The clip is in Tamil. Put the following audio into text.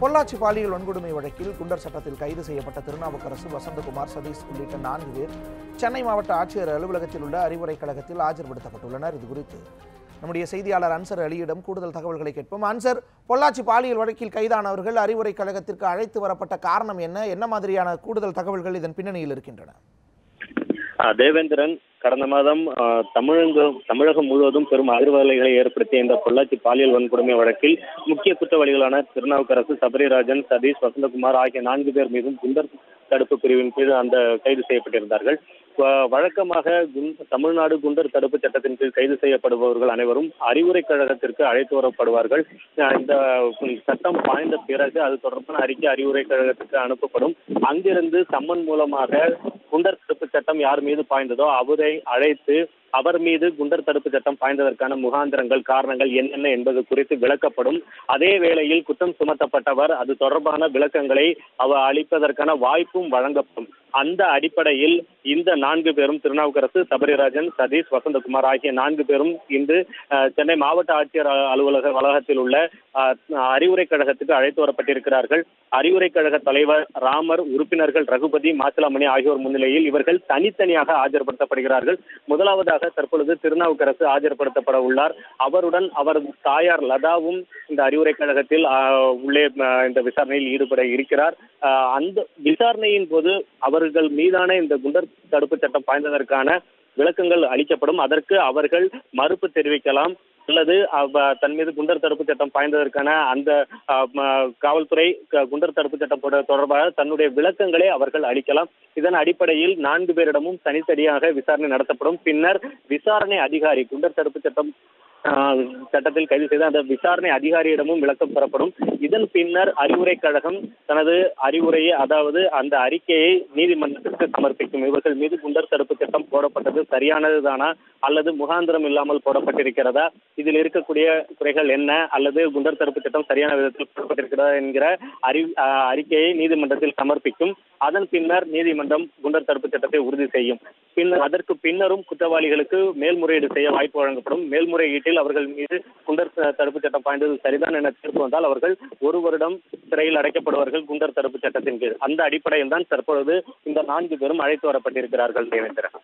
பொள்ளாச்சி பாலியல் வன்கொடுமை வழக்கில் குண்டர் சட்டத்தில் கைது செய்யப்பட்ட திருநாவுக்கரசு வசந்தகுமார் சதீஷ் உள்ளிட்ட நான்கு பேர் சென்னை மாவட்ட ஆட்சியர் அலுவலகத்தில் உள்ள அறிவுரை கழகத்தில் ஆஜர்படுத்தப்பட்டுள்ளனர். இது குறித்து நம்முடைய செய்தியாளர் அன்சர் அலியிடம் கூடுதல் தகவல்களை கேட்போம். அன்சர் பொள்ளாச்சி பாலியல் வழக்கில் கைதானவர்கள் அறிவுரை கழகத்திற்கு அழைத்து வரப்பட்ட காரணம் என்ன? என்ன மாதிரியான கூடுதல் தகவல்கள் இதன் பின்னணியில் இருக்கின்றன? தேவேந்திரன் கடந்த மாதம் தமிழகம் தமிழகம் முழுவதும் பெரும் அதிர்வலைகளை ஏற்படுத்திய இந்த பொள்ளாச்சி பாலியல் வன்கொடுமை வழக்கில் முக்கிய குற்றவாளிகளான திருநாவுக்கரசு சபரிராஜன் சதீஷ் வசந்தகுமார் ஆகிய நான்கு பேர் மீதும் குண்டர் தடுப்பு பிரிவின் கீழ் அந்த கைது செய்யப்பட்டிருந்தார்கள். வழக்கமாக தமிழ்நாடு குண்டர் தடுப்பு சட்டத்தின் கீழ் கைது செய்யப்படுபவர்கள் அனைவரும் அறிவுரை கழகத்திற்கு அழைத்து வரப்படுவார்கள். இந்த சட்டம் பாய்ந்த பிறகு அது தொடர்பான அறிக்கை அறிவுரை கழகத்திற்கு அனுப்பப்படும். அங்கிருந்து சம்மன் மூலமாக குண்டர் தடுப்பு சட்டம் யார் மீது பாய்ந்ததோ அவரை அழைத்து அவர் மீது குண்டர் தடுப்பு சட்டம் பாய்ந்ததற்கான முகாந்திரங்கள் காரணங்கள் என்னென்ன என்பது குறித்து விளக்கப்படும். அதே வேளையில் குற்றம் சுமத்தப்பட்டவர் அது தொடர்பான விளக்கங்களை அவர் அளிப்பதற்கான வாய்ப்பும் வழங்கப்படும். அந்த அடிப்படையில் இந்த நான்கு பேரும் திருநாவுக்கரசு சபரிராஜன் சதீஷ் வசந்தகுமார் ஆகிய நான்கு பேரும் இன்று சென்னை மாவட்ட ஆட்சியர் அலுவலக வளாகத்தில் உள்ள அஹ், அறிவுரை கழகத்துக்கு அழைத்து வரப்பட்டிருக்கிறார்கள். அறிவுரை கழக தலைவர் ராமர் உறுப்பினர்கள் ரகுபதி மாசிலாமணி ஆகியோர் முன்னிலையில் இவர்கள் தனித்தனியாக ஆஜர்படுத்தப்படுகிறார்கள். முதலாவதாக தற்பொழுது திருநாவுக்கரசு ஆஜர்படுத்தப்பட உள்ளார். அவருடன் அவரது தாயார் லதாவும் இந்த அறிவுரை கழகத்தில் உள்ளே இந்த விசாரணையில் ஈடுபட இருக்கிறார். அந்த விசாரணையின் போது அவர் அவர்கள் மீதான இந்த குண்டர் தடுப்பு சட்டம் பாய்ந்ததற்கான விளக்கங்கள் அளிக்கப்படும். அதற்கு அவர்கள் மறுப்பு தெரிவிக்கலாம். அல்லது தன் மீது குண்டர் தடுப்பு சட்டம் பாய்ந்ததற்கான அந்த காவல்துறை குண்டர் தடுப்பு சட்டம் தொடர்பாக தன்னுடைய விளக்கங்களை அவர்கள் அளிக்கலாம். இதன் அடிப்படையில் நான்கு பேரிடமும் தனித்தனியாக விசாரணை நடத்தப்படும். பின்னர் விசாரணை அதிகாரி குண்டர் தடுப்பு சட்டம் சட்டத்தில் கைது செய்து அந்த விசாரணை அதிகாரியிடமும் விளக்கம் பெறப்படும். இதன் பின்னர் அறிவுரை கழகம் தனது அறிவுரையை அதாவது அந்த அறிக்கையை நீதிமன்றத்திற்கு சமர்ப்பிக்கும். இவர்கள் மீது குண்டர் தடுப்பு திட்டம் போடப்பட்டது சரியானதுதானா அல்லது முகாந்திரம் இல்லாமல் போடப்பட்டிருக்கிறதா? இதில் இருக்கக்கூடிய குறைகள் என்ன? அல்லது குண்டர் தடுப்பு திட்டம் சரியான விதத்தில் போடப்பட்டிருக்கிறதா என்கிற அறி அறிக்கையை நீதிமன்றத்தில் சமர்ப்பிக்கும். அதன் பின்னர் நீதிமன்றம் குண்டர் தடுப்பு சட்டத்தை உறுதி செய்யும். பின்னர் அதற்கு பின்னரும் குற்றவாளிகளுக்கு மேல்முறையீடு செய்ய வாய்ப்பு வழங்கப்படும். மேல்முறையீட்டில் அவர்கள் மீது குண்டர் தடுப்பு சட்டம் பாய்ந்தது சரிதான் என தீர்ப்பு வந்தால் அவர்கள் ஒரு வருடம் சிறையில் அடைக்கப்படுவார்கள் குண்டர் தடுப்பு சட்டத்தின் கீழ். அந்த அடிப்படையில் தான் தற்பொழுது இந்த நான்கு பேரும் அழைத்து வரப்பட்டிருக்கிறார்கள் தேவேந்திரன்